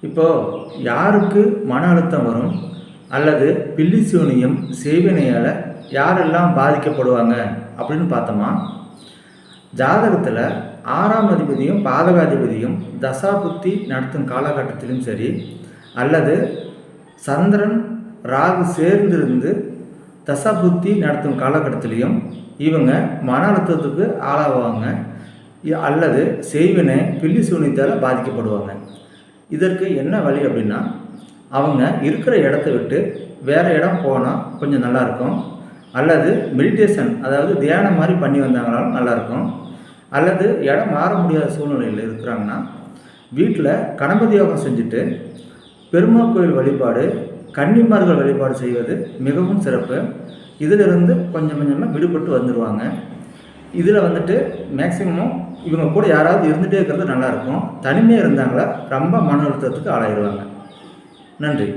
இப்போது யாருக்கு மன அழுத்தம் வரும்? அல்லது பில்லி சூனியம் செய்வினையால் யாரெல்லாம் பாதிக்கப்படுவாங்க? அப்படின்னு பார்த்தோமா? ஜாதகத்தில் ஆறாம் அதிபதியும் பாதகாதிபதியும் தசாபுத்தி நடத்தும் காலகட்டத்திலும் சரி அல்லது சந்திரன் ராகு சேர்ந்திருந்து தசாபுத்தி நடத்தும் காலகட்டத்திலையும் இவங்க மன அழுத்தத்துக்கு ஆளாவாங்க. அல்லது செய்வினை பில்லி சூனியத்தால் பாதிக்கப்படுவாங்க. இதற்கு என்ன வழி அப்படின்னா அவங்க இருக்கிற இடத்த விட்டு வேறு இடம் போனால் கொஞ்சம் நல்லாயிருக்கும் அல்லது மெடிடேஷன் அதாவது தியானம் மாதிரி பண்ணி வந்தாங்களாலும் நல்லாயிருக்கும் அல்லது இடம் மாற முடியாத சூழ்நிலையில் இருக்கிறாங்கன்னா வீட்டில் கணபதி யோகம் செஞ்சுட்டு பெருமாள் கோயில் வழிபாடு கன்னிமார்கள் வழிபாடு செய்வது மிகவும் சிறப்பு. இதிலிருந்து கொஞ்சம் கொஞ்சமாக விடுபட்டு வந்துடுவாங்க இதில் வந்துட்டு மேக்ஸிமம் இவங்க கூட யாராவது இருந்துகிட்டே இருக்கிறது நல்லாயிருக்கும் தனிமையாக இருந்தாங்களா ரொம்ப மன அழுத்தத்துக்கு ஆளாயிடுவாங்க நன்றி.